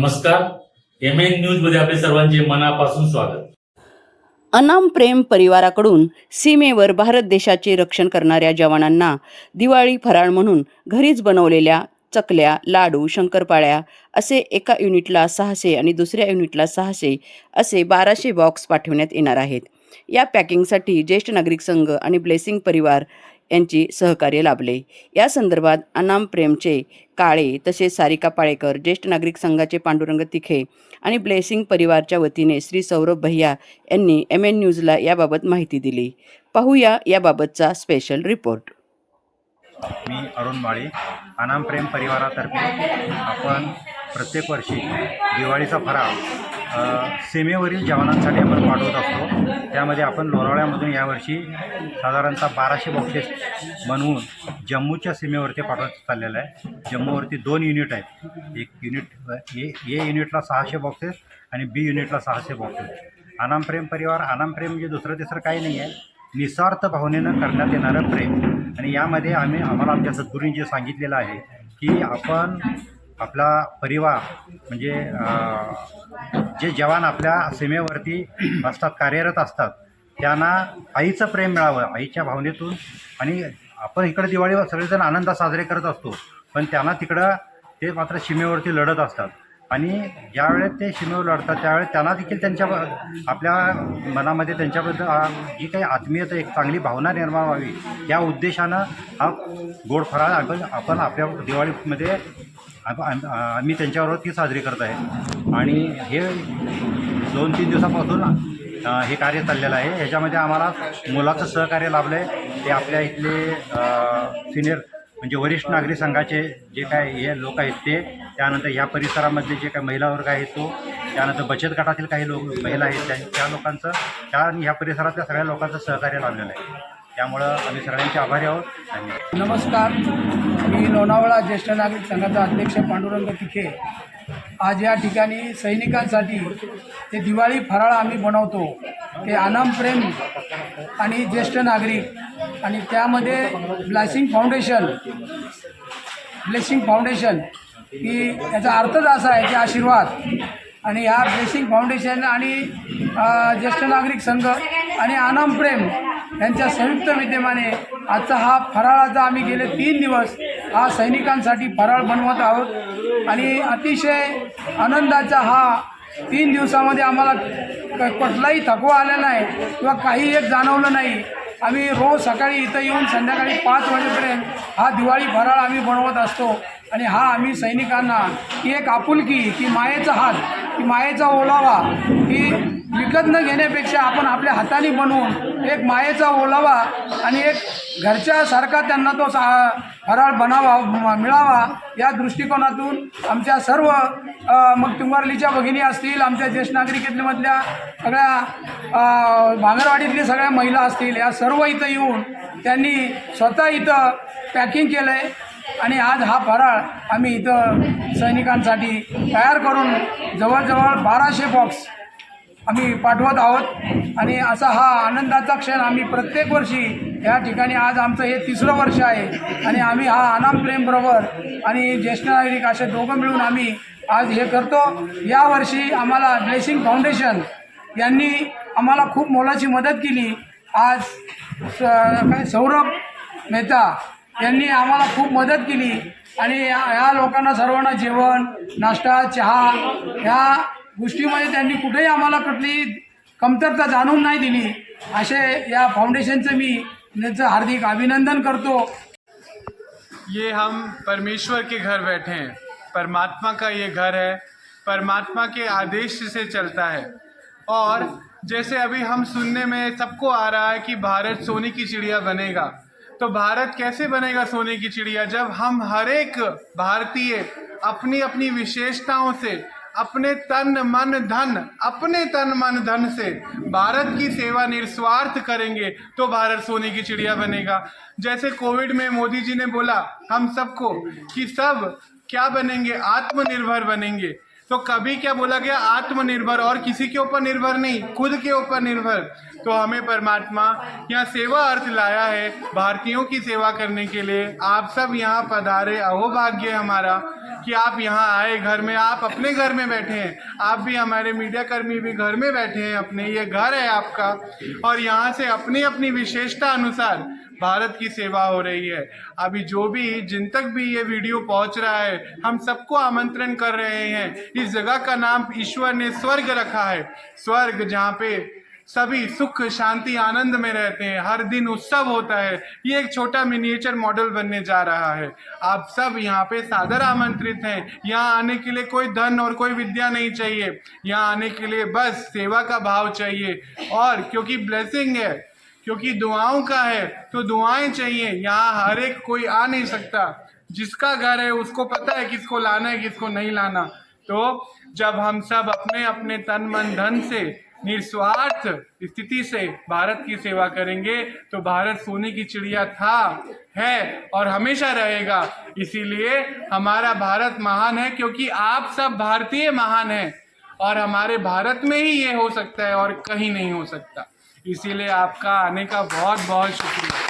नमस्कार. M N न्यूजमध्ये आपले सर्वांचे मनापासून स्वागत. अनाम प्रेम परिवाराकडून सीमेवर भारत देशाचे रक्षण करणाऱ्या जवानांना दिवाळी फराळ म्हणून घरीच बनवलेल्या चकल्या लाडू शंकरपाळ्या असे एका युनिटला सहाशे आणि दुसऱ्या युनिटला सहाशे असे बाराशे बॉक्स पाठवण्यात येणार आहेत. या पॅकिंगसाठी ज्येष्ठ नागरिक संघ आणि ब्लेसिंग परिवार यांची सहकार्य लाभले. या संदर्भात अनाम प्रेमचे काळे तसेच सारिका पाळेकर ज्येष्ठ नागरिक संघाचे पांडुरंग तिखे आणि ब्लेसिंग परिवारच्या वतीने श्री सौरभ भैया यांनी एम एन न्यूजला याबाबत माहिती दिली. पाहूया याबाबतचा स्पेशल रिपोर्ट मी अरुण माळी अनाम प्रेम परिवारातर्फे आपण प्रत्येक वर्षी दिवाळीचा फराळ सीमेवरील जवानांसाठी आपण पाठवत असतो. त्यामध्ये आपण लोणावळ्यामधून यावर्षी साधारणतः बाराशे बॉक्सेस बनवून जम्मूच्या सीमेवरती पाठवत चाललेलं आहे. जम्मूवरती दोन युनिट आहेत. एक युनिट ए ए युनिटला सहाशे बॉक्सेस आणि बी युनिटला सहाशे बॉक्सेस. अनामप्रेम परिवार अनामप्रेम म्हणजे दुसरं तिसरं काही नाही आहे. निस्वार्थ भावनेनं करण्यात येणारं प्रेम. आणि यामध्ये आम्ही आम्हाला आमच्या सद्गुरूंनी जे सांगितलेलं आहे की आपण आपला परिवार म्हणजे जे जवान आपल्या सीमेवरती असतात कार्यरत असतात त्यांना आईचं प्रेम मिळावं आईच्या भावनेतून. आणि आपण इकडे दिवाळी सगळेजण आनंदात साजरे करत असतो पण त्यांना तिकडं ते मात्र सीमेवरती लढत असतात. आणि ज्यावेळेस ते सीमेवर लढतात त्यावेळेस त्यांना देखील त्यांच्या आपल्या मनामध्ये त्यांच्याबद्दल जी काही आत्मीयता एक चांगली भावना निर्माण व्हावी या उद्देशानं हा गोड फराळ आपण आपण आपल्या दिवाळीमध्ये आम्ही त्यांच्याबरोबर ती साजरी करत आहे. आणि हे दोन तीन दिवसापासून हे कार्य चाललेलं आहे. ह्याच्यामध्ये आम्हाला मुलाचं सहकार्य लाभलं आहे ते आपल्या इथले सिनियर म्हणजे वरिष्ठ नागरिक संघाचे जे काय हे लोक आहेत ते त्यानंतर या परिसरामधले जे काही महिला वर्ग आहे तो त्यानंतर बचत गटातील काही लोक महिला आहेत त्या त्या लोकांचं त्या आणि ह्या परिसरातल्या सगळ्या लोकांचं सहकार्य लाभलेलं आहे. त्यामुळं आम्ही सगळ्यांचे आभारी आहोत. धन्यवाद. नमस्कार. मी लोणावळा ज्येष्ठ नागरिक संघाचा अध्यक्ष पांडुरंग तिखे. आज या ठिकाणी सैनिकांसाठी ते दिवाळी फराळ आम्ही बनवतो. ते अनमप्रेम आणि ज्येष्ठ नागरिक आणि त्यामध्ये ब्लॅसिंग फाउंडेशन ब्लेसिंग फाउंडेशन की याचा अर्थच असा आहे की आशीर्वाद आणि ह्या ब्लेसिंग फाउंडेशन आणि ज्येष्ठ नागरिक संघ आणि आनाम यांच्या संयुक्त विद्यमाने आजचा हा फराळाचा आम्ही गेले तीन दिवस हा सैनिकांसाठी फराळ बनवत आहोत. आणि अतिशय आनंदाचा हा तीन दिवसामध्ये आम्हाला क- कुठलाही थकवा आलेला नाही किंवा काही एक जाणवलं नाही. आम्ही रोज सकाळी इथं येऊन संध्याकाळी पाच वाजेपर्यंत हा दिवाळी फराळ आम्ही बनवत असतो. आणि हा आम्ही सैनिकांना की एक आपुलकी की मायेचा हात की मायेचा ओलावा की विकत न घेण्यापेक्षा आपण आपल्या हाताने बनवून एक मायेचा ओलावा आणि एक घरच्यासारखा त्यांना तो सा फराळ बनावा मिळावा या दृष्टिकोनातून आमच्या सर्व मग तुंगारलीच्या भगिनी असतील आमच्या ज्येष्ठ नागरिकेतल्यामधल्या सगळ्या अ, भांगरवाडीतल्या सगळ्या महिला असतील या सर्व इथं येऊन त्यांनी स्वतः इथं पॅकिंग केलं आहे आणि आज हा फराळ आम्ही इथं सैनिकांसाठी तयार करून जवळजवळ बाराशे बॉक्स आम्ही पाठवत आहोत. आणि असा हा आनंदाचा क्षण आम्ही प्रत्येक वर्षी या ठिकाणी आज आमचं हे तिसरं वर्ष आहे. आणि आम्ही हा अनाम प्रेमबरोबर आणि ज्येष्ठ नागरिक असे दोघं मिळून आम्ही आज हे करतो. यावर्षी आम्हाला ब्लेसिंग फाउंडेशन यांनी आम्हाला खूप मोलाची मदत केली. आज स- काय सौरभ मेहता यांनी आम्हाला खूप मदत केली. आणि या या लोकांना सर्वांना जेवण नाश्ता चहा ह्या गोष्टीमध्ये त्यांनी कुठेही आम्हाला कुठली कमतरता जाणून नाही दिली. फाउंडेशनचं मी हार्दिक अभिनंदन करतो. ये हम परमेश्वर के घर बैठे हैं। परमात्मा का ये घर है। परमात्मा के आदेश से चलता है। और जैसे अभी हम सुनने में सबको आ रहा है कि भारत सोने की चिड़िया बनेगा तो भारत कैसे बनेगा सोने की चिड़िया? जब हम हर एक भारतीय अपनी अपनी विशेषताओं से अपने तन मन धन, अपने तन मन धन से भारत की सेवा निस्वार्थ करेंगे तो भारत सोने की चिड़िया बनेगा। जैसे कोविड में मोदी जी ने बोला, हम सबको कि सब क्या बनेंगे? आत्मनिर्भर बनेंगे। तो कभी क्या बोला गया? आत्मनिर्भर। और किसी के ऊपर निर्भर नहीं, खुद के ऊपर निर्भर। तो हमें परमात्मा यहाँ सेवा अर्थ लाया है, भारतीयों की सेवा करने के लिए। आप सब यहाँ पधारे अहोभाग्य हमारा। कि आप यहाँ आए घर में, आप अपने घर में बैठे हैं। आप भी हमारे मीडिया कर्मी भी घर में बैठे हैं अपने, ये घर है आपका। और यहाँ से अपनी अपनी विशेषता अनुसार भारत की सेवा हो रही है। अभी जो भी, जिन तक भी ये वीडियो पहुँच रहा है, हम सबको आमंत्रण कर रहे हैं। इस जगह का नाम ईश्वर ने स्वर्ग रखा है। स्वर्ग जहाँ पे सभी सुख, शांति, आनंद में रहते हैं। हर दिन उत्सव होता है। ये एक छोटा मिनिएचर मॉडल बनने जा रहा है। आप सब यहाँ पे सादर आमंत्रित हैं। यहाँ आने के लिए कोई धन और कोई विद्या नहीं चाहिए। यहाँ आने के लिए बस सेवा का भाव चाहिए। और क्योंकि ब्लेसिंग है, क्योंकि दुआओं का है तो दुआएँ चाहिए। यहाँ हर एक कोई आ नहीं सकता। जिसका घर है, उसको पता है किसको लाना है, किसको नहीं लाना। तो जब हम सब अपने अपने तन, मन, धन से निस्वार्थ स्थिति से भारत की सेवा करेंगे। तो भारत सोने की चिड़िया था, है और हमेशा रहेगा। इसीलिए हमारा भारत महान है क्योंकि आप सब भारतीय महान हैं और हमारे भारत में ही ये हो सकता है और कहीं नहीं हो सकता। इसीलिए आपका आने का बहुत बहुत शुक्रिया।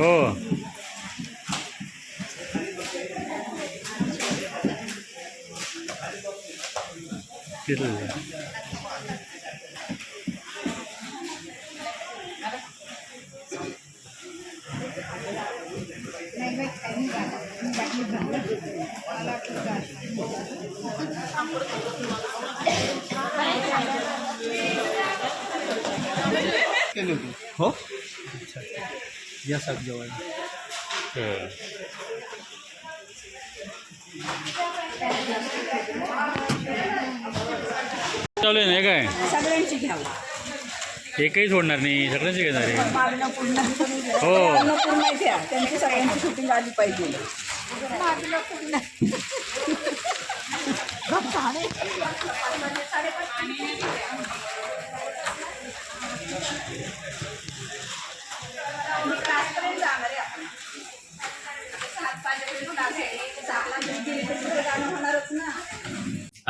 어. 길을. 어? हो तिथलं हो चालू आहे नाही काय? सगळ्यांची घ्यावं. एकही सोडणार नाही सगळ्यांची घेणार आहे. मागणं पूर्ण हो. मागणं पूर्ण घ्या त्यांची सगळ्यांची शूटिंग आली पाहिजे. मागणं पूर्ण